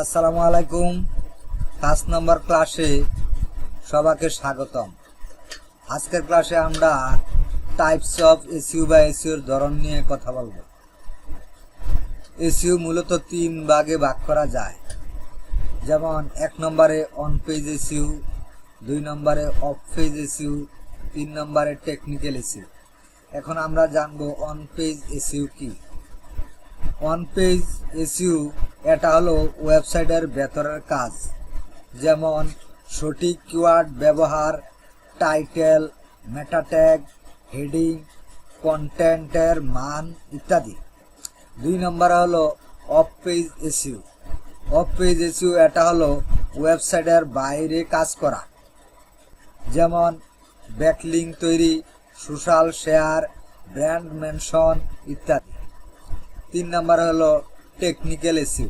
আসসালামু আলাইকুম। পাঁচ নম্বর ক্লাসে সবাইকে স্বাগতম। আজকের ক্লাসে আমরা টাইপস অফ এসইউ বা এসিউর ধরন নিয়ে কথা বলব। এসইউ মূলত তিন ভাগে ভাগ করা যায়। যেমন, এক নম্বরে অন পেজ এসইউ দুই নম্বরে অফ পেজ এসইউ তিন নম্বরে টেকনিক্যাল এসিউ এখন আমরা জানব অন পেজ এসইউ কি। ওয়ান পেজ এসইউ এটা হলো ওয়েবসাইটের ভেতরের কাজ। যেমন সঠিক কিওয়ার্ড ব্যবহার, টাইটেল মেটা ট্যাগ হেডিং, কন্টেন্টের মান ইত্যাদি। দুই নম্বরে হলো off page SEO off page SEO এটা হলো ওয়েবসাইটের বাইরে কাজ করা। যেমন ব্যাকলিং তৈরি, সোশ্যাল শেয়ার, ব্র্যান্ড মেনশন ইত্যাদি। তিন নাম্বার হলো টেকনিক্যাল এসিউ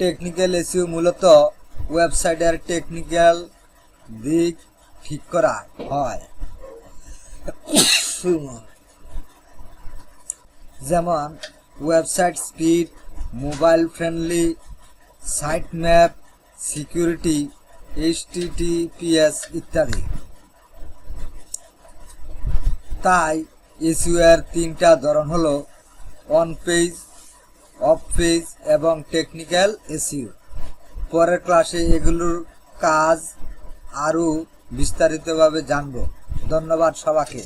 টেকনিক্যাল এসিউ মূলত ওয়েবসাইটের টেকনিক্যাল দিক ঠিক করা হয়। যেমন website speed mobile friendly site map security HTTPS ইত্যাদি। তাই এসইউ এর তিনটা ধরন হলো অন পেজ অফ পেজ এবং টেকনিক্যাল এসিউ পরের ক্লাসে এগুলোর কাজ আরও বিস্তারিতভাবে জানব। ধন্যবাদ সবাইকে।